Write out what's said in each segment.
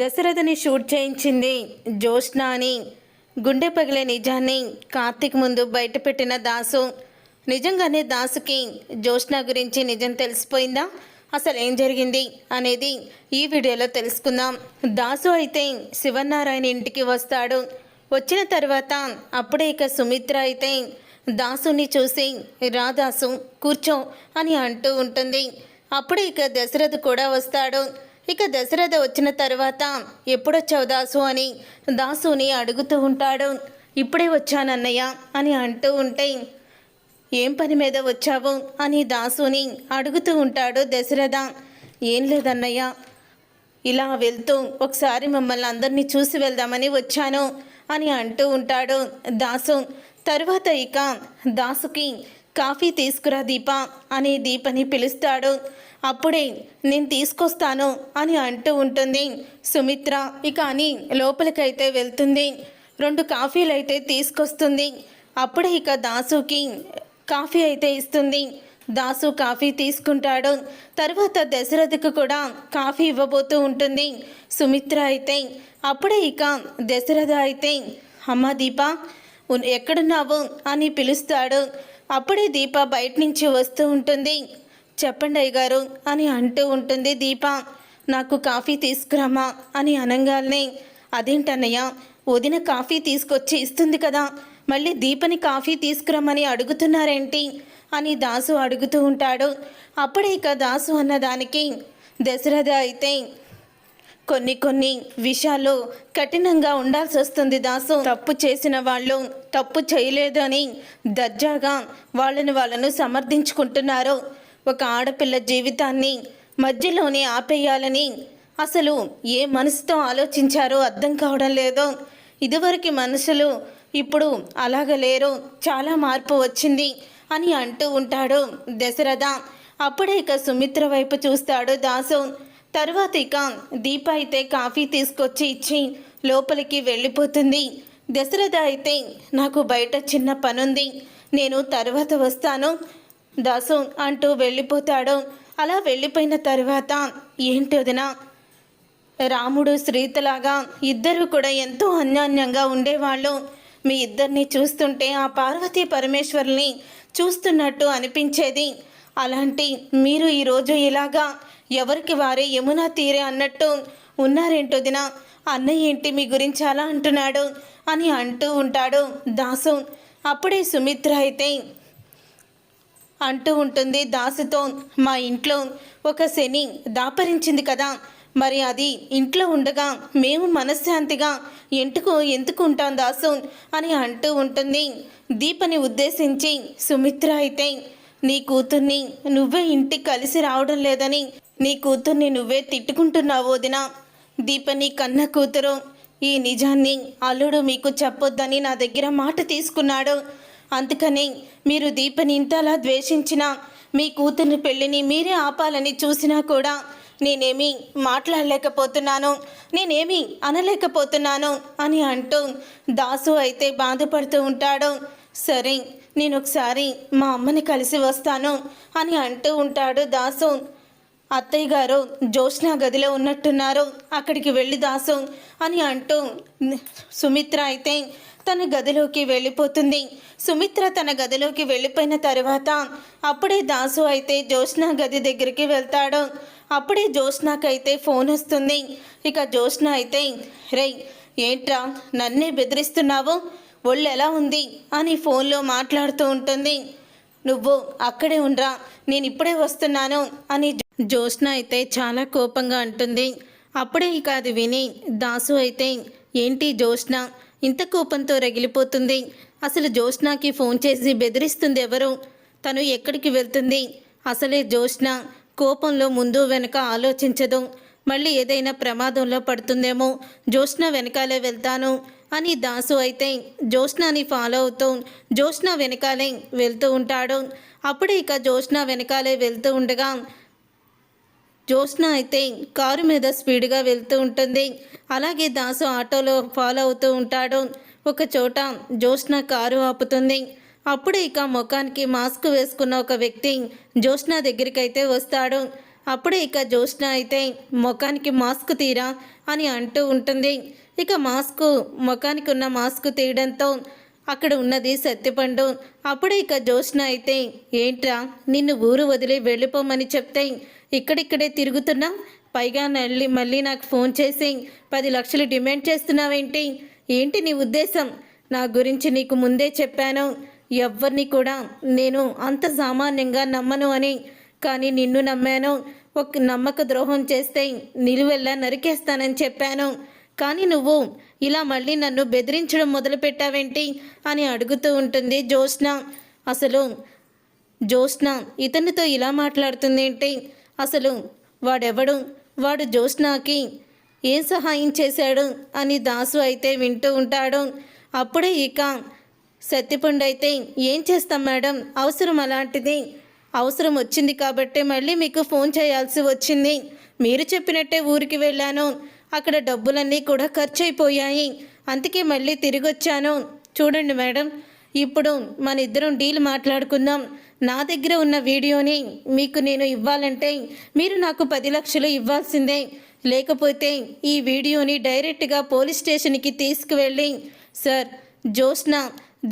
దశరథని shoot చేయించింది జ్యోత్స్న అని గుండె పగిలే నిజాన్ని కార్తీక్ ముందు బయటపెట్టిన దాసు. నిజంగానే దాసుకి జ్యోష్న గురించి నిజం తెలిసిపోయిందా? అసలు ఏం జరిగింది అనేది ఈ వీడియోలో తెలుసుకుందాం. దాసు అయితే శివనారాయణ ఇంటికి వస్తాడు. వచ్చిన తర్వాత అప్పుడే ఇక సుమిత్ర అయితే దాసుని చూసి రాదాసు కూర్చో అని అంటూ ఉంటుంది. అప్పుడే ఇక దశరథ్ కూడా వస్తాడు. ఇక దశరథ వచ్చిన తర్వాత ఎప్పుడొచ్చావు దాసు అని? దాసుని అడుగుతూ ఉంటాడు. ఇప్పుడే వచ్చానన్నయ్య అని అంటూ ఉంటే ఏం పని మీద వచ్చావు? అని దాసుని అడుగుతూ ఉంటాడు దశరథ. ఏం లేదన్నయ్య ఇలా వెళ్తూ ఒకసారి మమ్మల్ని అందరినీ చూసి వెళ్దామని వచ్చాను అని అంటూ ఉంటాడు దాసు. తర్వాత ఇక దాసుకి కాఫీ తీసుకురా దీప అని దీపని పిలుస్తాడు. అప్పుడే నేను తీసుకొస్తాను అని అంటూ ఉంటుంది. సుమిత్ర ఇక అని లోపలికైతే వెళ్తుంది. రెండు కాఫీలు అయితే తీసుకొస్తుంది. అప్పుడే ఇక దాసుకి కాఫీ అయితే ఇస్తుంది. దాసు కాఫీ తీసుకుంటాడు. తర్వాత దశరథకు కూడా కాఫీ ఇవ్వబోతూ ఉంటుంది. సుమిత్ర అయితే అప్పుడే ఇక దశరథ అయితే అమ్మ దీప ఎక్కడున్నావు? అని పిలుస్తాడు. అప్పుడే దీప బయట నుంచి వస్తూ ఉంటుంది. చెప్పండి అయ్యగారు అని అంటూ ఉంటుంది దీప. నాకు కాఫీ తీసుకురామా అని అనగానే. అదేంటన్నయ్య వదిన కాఫీ తీసుకొచ్చి ఇస్తుంది కదా మళ్ళీ దీపని కాఫీ తీసుకురమ్మని అడుగుతున్నారేంటి అని దాసు అడుగుతూ ఉంటాడు. అప్పుడే ఇక దాసు అన్నదానికి దశరథ అయితే కొన్ని కొన్ని విషయాల్లో కఠినంగా ఉండాల్సి వస్తుంది దాసు. తప్పు చేసిన వాళ్ళు తప్పు చేయలేదని దర్జాగా వాళ్ళని వాళ్ళను సమర్థించుకుంటున్నారు. ఒక ఆడపిల్ల జీవితాన్ని మధ్యలోనే ఆపేయాలని అసలు ఏ మనసుతో ఆలోచించారో అర్థం కావడం లేదో. ఇదివరకు మనుషులు ఇప్పుడు అలాగ లేరు. చాలా మార్పు వచ్చింది అని అంటూ ఉంటాడు దశరథ. అప్పుడే ఇక సుమిత్ర వైపు చూస్తాడు దాసు. తర్వాత ఇక దీప అయితే కాఫీ తీసుకొచ్చి ఇచ్చి లోపలికి వెళ్ళిపోతుంది. దశరథ అయితే నాకు బయట చిన్న పనుంది. నేను తర్వాత వస్తాను. దాసు అంటూ వెళ్ళిపోతాడు. అలా వెళ్ళిపోయిన తర్వాత ఏంటి వదినా? రాముడు శ్రీతలాగా ఇద్దరు కూడా ఎంతో అన్యోన్యంగా ఉండేవాళ్ళు. మీ ఇద్దరిని చూస్తుంటే ఆ పార్వతీ పరమేశ్వరుని చూస్తున్నట్టు అనిపించేది. అలాంటి మీరు ఈరోజు ఇలాగా ఎవరికి వారే యమునా తీరే అన్నట్టు ఉన్నారేంటోదిన అన్నయ్య ఏంటి మీ గురించి అలా అంటున్నాడు అని అంటూ ఉంటాడు దాసు. అప్పుడే సుమిత్ర అయితే అంటూ ఉంటుంది దాసుతో మా ఇంట్లో ఒక శని దాపరించింది కదా. మరి అది ఇంట్లో ఉండగా మేము మనశ్శాంతిగా ఎంటుకు ఎందుకు ఉంటాం దాసు అని అంటూ ఉంటుంది. దీపని ఉద్దేశించి సుమిత్ర అయితే నీ కూతుర్ని నువ్వే ఇంటికి కలిసి రావడం లేదని నీ కూతుర్ని నువ్వే తిట్టుకుంటున్నావు వదిన. దీపని కన్న కూతురు ఈ నిజాన్ని అల్లుడు మీకు చెప్పొద్దని నా దగ్గర మాట తీసుకున్నాడు. అందుకని మీరు దీపని ఇంతలా ద్వేషించినా మీ కూతుర్ని పెళ్ళిని మీరే ఆపాలని చూసినా కూడా నేనేమి మాట్లాడలేకపోతున్నాను నేనేమి అనలేకపోతున్నాను అని అంటూ దాసు అయితే బాధపడుతూ ఉంటాడు. సరే నేను ఒకసారి మా అమ్మని కలిసి వస్తాను అని అంటూ ఉంటాడు దాసు. అత్తయ్య గారు జోష్న గదిలో ఉన్నట్టున్నారు. అక్కడికి వెళ్ళి దాసు అని అంటూ సుమిత్ర అయితే తన గదిలోకి వెళ్ళిపోతుంది. సుమిత్ర తన గదిలోకి వెళ్ళిపోయిన తర్వాత అప్పుడే దాసు అయితే జ్యోత్స్న గది దగ్గరికి వెళ్తాడు. అప్పుడే జ్యోత్స్నకైతే ఫోన్ వస్తుంది. ఇక జ్యోత్స్న అయితే రే ఏంట్రా నన్నే బెదిరిస్తున్నావు? ఒళ్ళు ఎలా ఉంది? అని ఫోన్లో మాట్లాడుతూ ఉంటుంది. నువ్వు అక్కడే ఉండరా నేను ఇప్పుడే వస్తున్నాను అని జ్యోత్స్న అయితే చాలా కోపంగా అంటుంది. అప్పుడే ఇక అది విని దాసు అయితే ఏంటి జ్యోత్స్న ఇంత కోపంతో రగిలిపోతుంది. అసలు జ్యోత్స్నకి ఫోన్ చేసి బెదిరిస్తుంది ఎవరు? తను ఎక్కడికి వెళ్తుంది? అసలే జ్యోత్స్న కోపంలో ముందు వెనక ఆలోచించదు. మళ్ళీ ఏదైనా ప్రమాదంలో పడుతుందేమో? జ్యోత్స్న వెనకాలే వెళ్తాను అని దాసు అయితే జ్యోత్స్నాని ఫాలో అవుతూ జ్యోత్స్న వెనకాలే వెళ్తూ ఉంటాడు. అప్పుడే ఇక జ్యోష్న వెనకాలే వెళ్తూ ఉండగా జ్యోత్స్న అయితే కారు మీద స్పీడ్గా వెళ్తూ ఉంటుంది. అలాగే దాసు ఆటోలో ఫాలో అవుతూ ఉంటాడు. ఒక చోట జ్యోత్స్న కారు ఆపుతుంది. అప్పుడే ఇక ముఖానికి మాస్క్ వేసుకున్న ఒక వ్యక్తి జ్యోత్స్న దగ్గరికైతే వస్తాడు. అప్పుడే ఇక జ్యోత్స్న అయితే ముఖానికి మాస్క్ తీరా అని అంటూ ఉంటుంది. ఇక మాస్క్ ముఖానికి ఉన్న మాస్క్ తీయడంతో అక్కడ ఉన్నది సత్యపండు. అప్పుడే ఇక జ్యోత్స్న అయితే ఏంట్రా నిన్ను ఊరు వదిలి వెళ్ళిపోమని చెప్తే ఇక్కడిక్కడే తిరుగుతున్నా. పైగా నల్లి మళ్ళీ నాకు ఫోన్ చేసి పది లక్షలు డిమాండ్ చేస్తున్నావేంటి? ఏంటి నీ ఉద్దేశం? నా గురించి నీకు ముందే చెప్పాను. ఎవరిని కూడా నేను అంత సామాన్యంగా నమ్మను అని. కానీ నిన్ను నమ్మాను. ఒక నమ్మక ద్రోహం చేస్తే నిలువెల్లా నరికేస్తానని చెప్పాను. కానీ నువ్వు ఇలా మళ్ళీ నన్ను బెదిరించడం మొదలుపెట్టావేంటి అని అడుగుతూ ఉంటుంది జ్యోత్స్న. అసలు జ్యోత్స్న ఇతనితో ఇలా మాట్లాడుతుందేంటి? అసలు వాడెవడు? వాడు జ్యోత్స్నాకి ఏం సహాయం చేశాడు? అని దాసు అయితే వింటూ ఉంటాడు. అప్పుడే ఇక సత్తిపుండైతే అయితే ఏం చేస్తాం మేడం? అవసరం అలాంటిది. అవసరం వచ్చింది కాబట్టి మళ్ళీ మీకు ఫోన్ చేయాల్సి వచ్చింది. మీరు చెప్పినట్టే ఊరికి వెళ్ళాను. అక్కడ డబ్బులన్నీ కూడా ఖర్చు అయిపోయాయి అందుకే మళ్ళీ తిరిగి వచ్చాను చూడండి మేడం ఇప్పుడు మన ఇద్దరం డీల్ మాట్లాడుకుందాం. నా దగ్గర ఉన్న వీడియోని మీకు నేను ఇవ్వాలంటే మీరు నాకు పది లక్షలు ఇవ్వాల్సిందే. లేకపోతే ఈ వీడియోని డైరెక్ట్గా పోలీస్ స్టేషన్కి తీసుకువెళ్ళి సార్ జ్యోత్స్న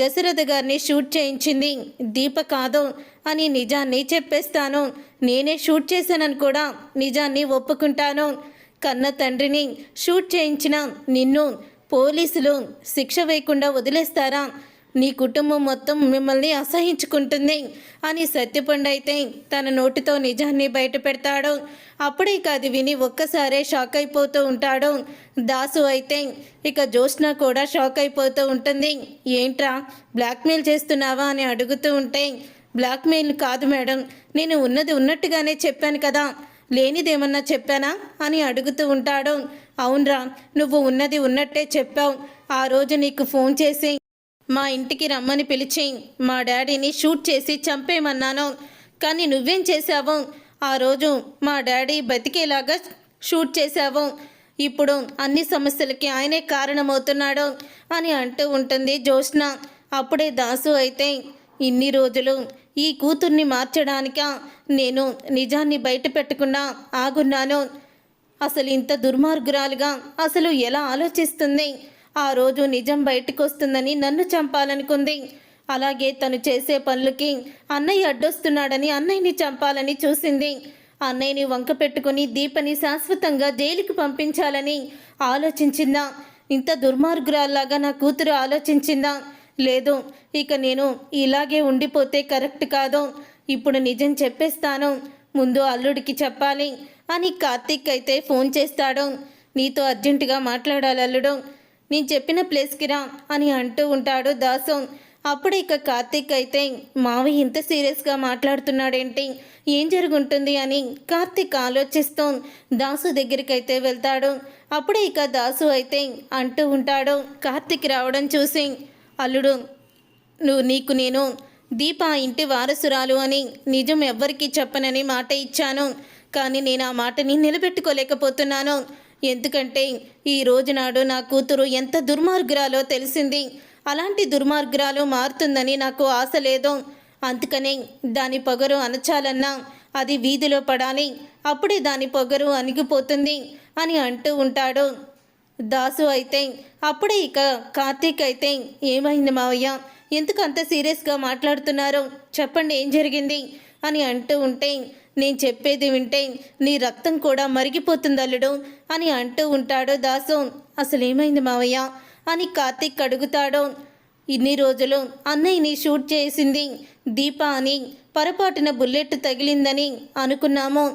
దశరథ గారిని షూట్ చేయించింది దీప కాదు అని నిజాన్ని చెప్పేస్తాను. నేనే షూట్ చేశానని కూడా నిజాన్ని ఒప్పుకుంటాను. కన్న తండ్రిని షూట్ చేయించిన నిన్ను పోలీసులు శిక్ష వేయకుండా వదిలేస్తారా? నీ కుటుంబం మొత్తం మిమ్మల్ని అసహించుకుంటుంది అని సత్యపండు అయితే తన నోటితో నిజాన్ని బయట పెడతాడు. అప్పుడే ఇక అది విని ఒక్కసారే షాక్ అయిపోతూ ఉంటాడు. దాసు అయితే ఇక జ్యోత్స్న కూడా షాక్ అయిపోతూ ఉంటుంది. ఏంట్రా బ్లాక్మెయిల్ చేస్తున్నావా అని అడుగుతూ ఉంటే బ్లాక్మెయిల్ కాదు మేడం నేను ఉన్నది ఉన్నట్టుగానే చెప్పాను కదా లేనిదేమన్నా చెప్పానా? అని అడుగుతూ ఉంటాడు. అవునరా నువ్వు ఉన్నది ఉన్నట్టే చెప్పావు. ఆ రోజు నీకు ఫోన్ చేసి మా ఇంటికి రమ్మని పిలిచి మా డాడీని షూట్ చేసి చంపేయమన్నాను. కానీ నువ్వేం చేశావు? ఆ రోజు మా డాడీ బతికేలాగా షూట్ చేసావు ఇప్పుడు అన్ని సమస్యలకి ఆయనే కారణమవుతున్నాడు అని అంటూ ఉంటుంది జ్యోత్స్న. అప్పుడే దాసు అయితే ఇన్ని రోజులు ఈ కూతుర్ని మార్చడానిక? నేను నిజాన్ని బయట పెట్టకుండా ఆగున్నాను. అసలు ఇంత దుర్మార్గురాలుగా అసలు ఎలా ఆలోచిస్తుంది? ఆ రోజు నిజం బయటకు వస్తుందని నన్ను చంపాలనుకుంది. అలాగే తను చేసే పనులకి అన్నయ్య అడ్డొస్తున్నాడని అన్నయ్యని చంపాలని చూసింది. అన్నయ్యని వంక పెట్టుకుని దీపని శాశ్వతంగా జైలుకి పంపించాలని ఆలోచించిందా ఇంత దుర్మార్గురాల్లాగా నా కూతురు ఆలోచించిందా లేదు ఇక నేను ఇలాగే ఉండిపోతే కరెక్ట్ కాదు. ఇప్పుడు నిజం చెప్పేస్తాను. ముందు అల్లుడికి చెప్పాలి అని కార్తీక్ అయితే ఫోన్ చేస్తాడు. నీతో అర్జెంటుగా మాట్లాడాలి అల్లుడు. నేను చెప్పిన ప్లేస్కి రా అని అంటూ ఉంటాడు దాసు. అప్పుడు ఇక కార్తీక్ అయితే మావి ఇంత సీరియస్గా మాట్లాడుతున్నాడేంటి? ఏం జరుగుంటుంది? అని కార్తీక్ ఆలోచిస్తూ. దాసు దగ్గరికి అయితే వెళ్తాడు. అప్పుడే ఇక దాసు అయితే అంటూ ఉంటాడు కార్తీక్ రావడం చూసి అల్లుడు నువ్వు నీకు నేను దీప ఇంటి వారసురాలు అని నిజం ఎవ్వరికీ చెప్పనని మాట ఇచ్చాను. కానీ నేను ఆ మాటని నిలబెట్టుకోలేకపోతున్నాను. ఎందుకంటే ఈ రోజు నాడు నా కూతురు ఎంత దుర్మార్గురాలో తెలిసింది. అలాంటి దుర్మార్గురాలు మారుతుందని నాకు ఆశ లేదు. అందుకనే దాని పొగరు అనచాలన్నా అది వీధిలో పడాలి. అప్పుడే దాని పొగరు అణిగిపోతుంది అని అంటూ ఉంటాడు. దాసు అయితే అప్పుడే ఇక కార్తీక్ అయితే ఏమైంది మావయ్య? ఎందుకు అంత సీరియస్గా మాట్లాడుతున్నారు? చెప్పండి ఏం జరిగింది? అని అంటూ ఉంటే నేను చెప్పేది వింటే నీ రక్తం కూడా మరిగిపోతుందల్లుడు అని అంటూ ఉంటాడు దాసు. అసలేమైంది మావయ్య? అని కార్తీక్ అడుగుతాడు. ఇన్ని రోజులు అన్నయ్యని షూట్ చేసింది దీప అని. పొరపాటున బుల్లెట్ తగిలిందని అనుకున్నాము.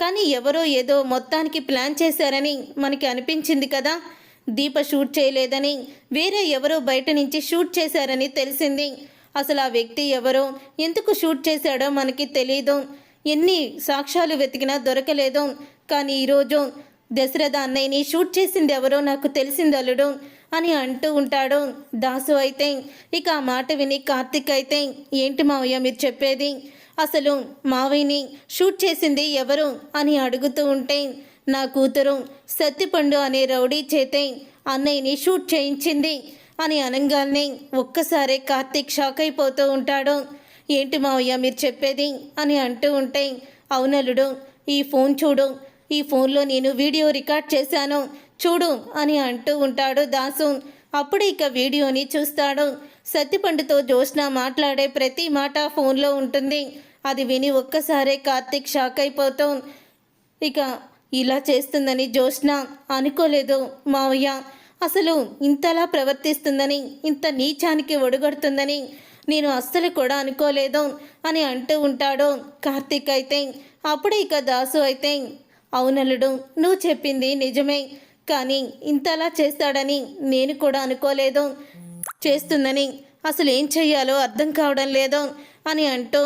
కానీ ఎవరో ఏదో మొత్తానికి ప్లాన్ చేశారని మనకి అనిపించింది కదా. దీప షూట్ చేయలేదని వేరే ఎవరో బయట నుంచి షూట్ చేశారని తెలిసింది. అసలు ఆ వ్యక్తి ఎవరో? ఎందుకు షూట్ చేశాడో మనకి తెలియదు ఎన్ని సాక్ష్యాలు వెతికినా దొరకలేదు. కానీ ఈరోజు దశరథ అన్నయ్యని షూట్ చేసింది ఎవరో నాకు తెలిసింది అల్లుడు అని అంటూ ఉంటాడు. దాసు అయితే ఇక ఆ మాట విని కార్తిక్ అయితే ఏంటి మావయ్య మీరు చెప్పేది? అసలు మావయ్యని షూట్ చేసింది ఎవరు అని అడుగుతూ ఉంటే నా కూతురు సత్తిపండు అనే రౌడీ చేతే అన్నయ్యని షూట్ చేయించింది అని అనగానే ఒక్కసారే కార్తీక్ షాక్ అయిపోతూ ఉంటాడు. ఏంటి మావయ్య మీరు చెప్పేది? అని అంటూ ఉంటే అవునలుడు ఈ ఫోన్ చూడు ఈ ఫోన్లో నేను వీడియో రికార్డ్ చేశాను చూడు అని అంటూ ఉంటాడు దాసు. అప్పుడు ఇక వీడియోని చూస్తాడు. సత్తిపండుతో జోష్న మాట్లాడే ప్రతి మాట ఫోన్లో ఉంటుంది. అది విని ఒక్కసారే కార్తీక్ షాక్ అయిపోతాం ఇక ఇలా చేస్తుందని జోష్న అనుకోలేదు మావయ్య. అసలు ఇంతలా ప్రవర్తిస్తుందని ఇంత నీచానికి ఒడుగడుతుందని నేను అస్సలు కూడా అనుకోలేదు అని అంటూ ఉంటాడు కార్తీక్ అయితే. అప్పుడే ఇక దాసు అయితే అవునలుడు నువ్వు చెప్పింది నిజమే కానీ ఇంతలా చేస్తాడని నేను కూడా అనుకోలేదు. చేస్తుందని అసలు ఏం చెయ్యాలో అర్థం కావడం లేదు అని అంటూ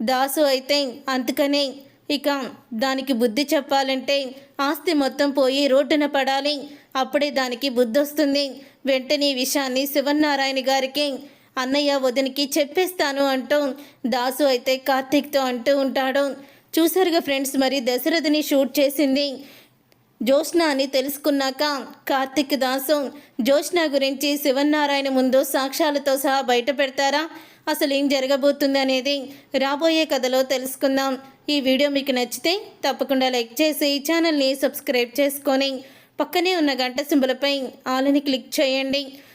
దాసు అయితే అందుకనే ఇక దానికి బుద్ధి చెప్పాలంటే ఆస్తి మొత్తం పోయి రోడ్డున పడాలి. అప్పుడే దానికి బుద్ధి వస్తుంది వెంటనే ఈ విషయాన్ని శివనారాయణ గారికి అన్నయ్య వదినికి చెప్పేస్తాను అంటూ దాసు అయితే కార్తీక్తో అంటూ ఉంటాడు. చూసారుగా ఫ్రెండ్స్ మరి దశరథని షూట్ చేసింది జోష్న అని తెలుసుకున్నాక కార్తిక్ దాసు జోష్న గురించి శివన్నారాయణ ముందు సాక్ష్యాలతో సహా బయట పెడతారా? అసలు ఏం జరగబోతుంది అనేది రాబోయే కథలో తెలుసుకుందాం. ఈ వీడియో మీకు నచ్చితే తప్పకుండా లైక్ చేసి ఈ ఛానల్ని సబ్స్క్రైబ్ చేసుకొని పక్కనే ఉన్న గంట సింబలపై ఆలని క్లిక్ చేయండి.